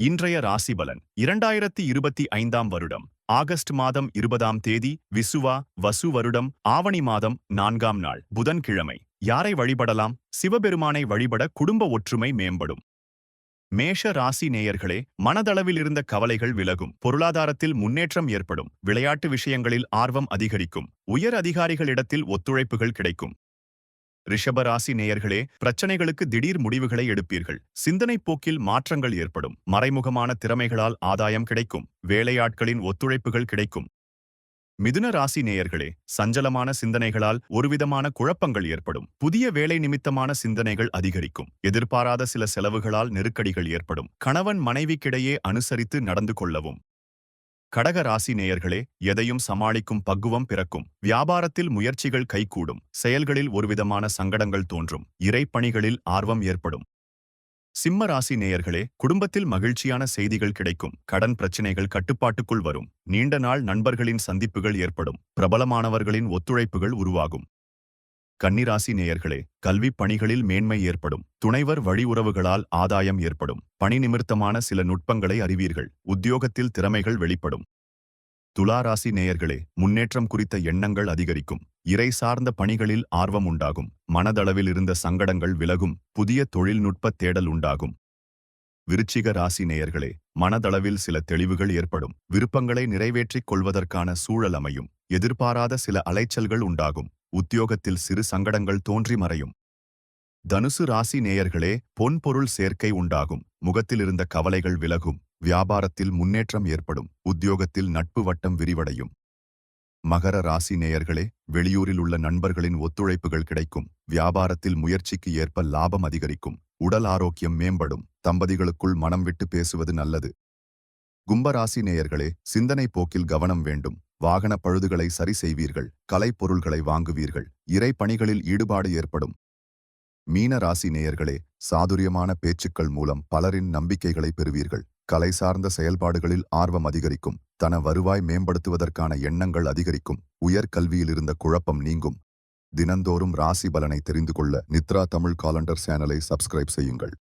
இன்றைய ராசிபலன் இரண்டாயிரத்தி இருபத்தி ஐந்தாம் வருடம் ஆகஸ்ட் மாதம் இருபதாம் தேதி விசுவா வசு வருடம் ஆவணி மாதம் நான்காம் நாள் புதன்கிழமை. யாரை வழிபடலாம்? சிவபெருமானை வழிபட குடும்ப ஒற்றுமை மேம்படும். மேஷ ராசி நேயர்களே மனதளவில் இருந்த கவலைகள் விலகும். பொருளாதாரத்தில் முன்னேற்றம் ஏற்படும். விளையாட்டு விஷயங்களில் ஆர்வம் அதிகரிக்கும். உயர் அதிகாரிகளிடத்தில் ஒத்துழைப்புகள் கிடைக்கும். ரிஷபராசி நேயர்களே பிரச்சனைகளுக்கு திடீர் முடிவுகளை எடுப்பீர்கள். சிந்தனை போக்கில் மாற்றங்கள் ஏற்படும். மறைமுகமான திறமைகளால் ஆதாயம் கிடைக்கும். வேலையாட்களின் ஒத்துழைப்புகள் கிடைக்கும். மிதுன ராசி நேயர்களே சஞ்சலமான சிந்தனைகளால் ஒருவிதமான குழப்பங்கள் ஏற்படும். புதிய வேலை நிமித்தமான சிந்தனைகள் அதிகரிக்கும். எதிர்பாராத சில செலவுகளால் நெருக்கடிகள் ஏற்படும். கணவன் மனைவிக்கிடையே அனுசரித்து நடந்து கொள்ளவும். கடக ராசி நேயர்களே எதையும் சமாளிக்கும் பக்குவம் பிறக்கும். வியாபாரத்தில் முயற்சிகள் கைகூடும். செயல்களில் ஒருவிதமான சங்கடங்கள் தோன்றும். இறைப்பணிகளில் ஆர்வம் ஏற்படும். சிம்ம ராசி நேயர்களே குடும்பத்தில் மகிழ்ச்சியான செய்திகள் கிடைக்கும். கடன் பிரச்சினைகள் கட்டுப்பாட்டுக்குள் வரும். நீண்ட நாள் நண்பர்களின் சந்திப்புகள் ஏற்படும். பிரபலமானவர்களின் ஒத்துழைப்புகள் உருவாகும். கன்னிராசி நேயர்களே கல்விப் பணிகளில் மேன்மை ஏற்படும். துணைவர் வழி உறவுகளால் ஆதாயம் ஏற்படும். பணி நிமித்தமான சில நுட்பங்களை அறிவீர்கள். உத்தியோகத்தில் திறமைகள் வெளிப்படும். துளாராசி நேயர்களே முன்னேற்றம் குறித்த எண்ணங்கள் அதிகரிக்கும். இறை சார்ந்த பணிகளில் ஆர்வம் உண்டாகும். மனதளவில் இருந்த சங்கடங்கள் விலகும். புதிய தொழில்நுட்ப தேடல் உண்டாகும். விருச்சிக ராசி நேயர்களே மனதளவில் சில தெளிவுகள் ஏற்படும். விருப்பங்களை நிறைவேற்றிக் கொள்வதற்கான சூழல் அமையும். எதிர்பாராத சில அலைச்சல்கள் உண்டாகும். உத்தியோகத்தில் சிறு சங்கடங்கள் தோன்றி மறையும். தனுசு ராசி நேயர்களே பொன்பொருள் சேர்க்கை உண்டாகும். முகத்தில் இருந்த கவலைகள் விலகும். வியாபாரத்தில் முன்னேற்றம் ஏற்படும். உத்தியோகத்தில் நட்பு வட்டம் விரிவடையும். மகர ராசி நேயர்களே வெளியூரில் உள்ள நண்பர்களின் ஒத்துழைப்புகள் கிடைக்கும். வியாபாரத்தில் முயற்சிக்கு ஏற்ப லாபம் அதிகரிக்கும். உடல் ஆரோக்கியம் மேம்படும். தம்பதிகளுக்குள் மனம் விட்டு பேசுவது நல்லது. கும்பராசி நேயர்களே சிந்தனை போக்கில் கவனம் வேண்டும். வாகன பழுதுகளை சரி செய்வீர்கள் கலைப்பொருள்களை வாங்குவீர்கள் இறை பணிகளில் ஈடுபாடு ஏற்படும். மீன ராசி நேயர்களே சாதுரியமான பேச்சுக்கள் மூலம் பலரின் நம்பிக்கைகளை பெறுவீர்கள். கலை சார்ந்த செயல்பாடுகளில் ஆர்வம் அதிகரிக்கும் தன வருவாய் மேம்படுத்துவதற்கான எண்ணங்கள் அதிகரிக்கும் உயர் கல்வியில் இருந்த குழப்பம் நீங்கும். தினந்தோறும் ராசி பலனை தெரிந்து கொள்ள நித்ரா தமிழ் காலண்டர் சேனலை சப்ஸ்கிரைப் செய்யுங்கள்.